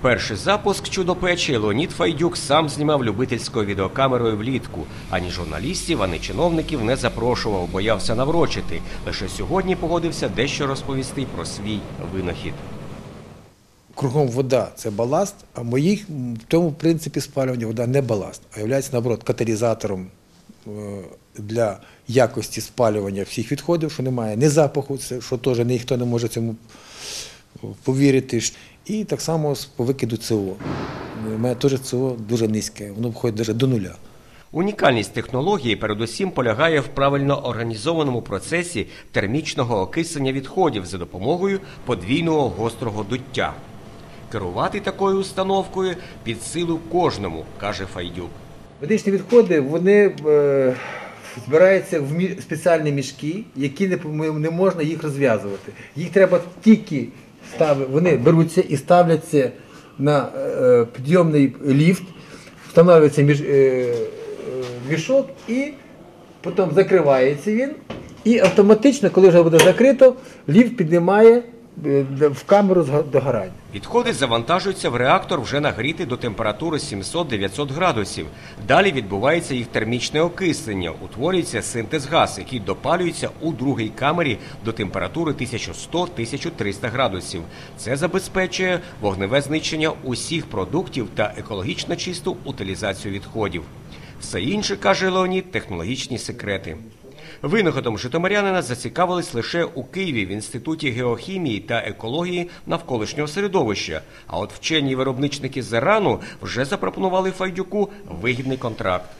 Перший запуск чудо-печі Леонід Файдюк сам знімав любительською відеокамерою влітку. Ані журналістів, ані чиновників не запрошував, боявся наврочити. Лише сьогодні погодився дещо розповісти про свій винахід. Кругом вода це баласт, а моїх в тому принципі спалювання вода не баласт, а є наоборот каталізатором е, для якості спалювання всіх відходів, що немає ні запаху, що теж ніхто не може цьому повірити. ж. І так само з- по викиду СО. У мене теж СО дуже низьке, воно входить навіть до нуля. Унікальність технології передусім полягає в правильно організованому процесі термічного окислення відходів за допомогою подвійного гострого дуття. Керувати такою установкою під силу кожному, каже Файдюк. Медичні відходи вони е, збираються в мі- спеціальні мішки, які не, не можна їх розв'язувати. Їх треба тільки ставити, вони беруться і ставляться на е, підйомний ліфт, встановлюється між, е, е, мішок і потім закривається він. І автоматично, коли вже буде закрито, ліфт піднімає е, в камеру догорання. Відходи завантажуються в реактор вже нагрітий до температури 700-900 градусів. Далі відбувається їх термічне окислення, утворюється синтез газ, який допалюється у другій камері до температури 1100-1300 градусів. Це забезпечує вогневе знищення усіх продуктів та екологічно чисту утилізацію відходів. Все інше, каже Леонід, технологічні секрети. Винаходом житомирянина зацікавились лише у Києві в інституті геохімії та екології навколишнього середовища. А от вчені виробничники Зерану вже запропонували Файдюку вигідний контракт.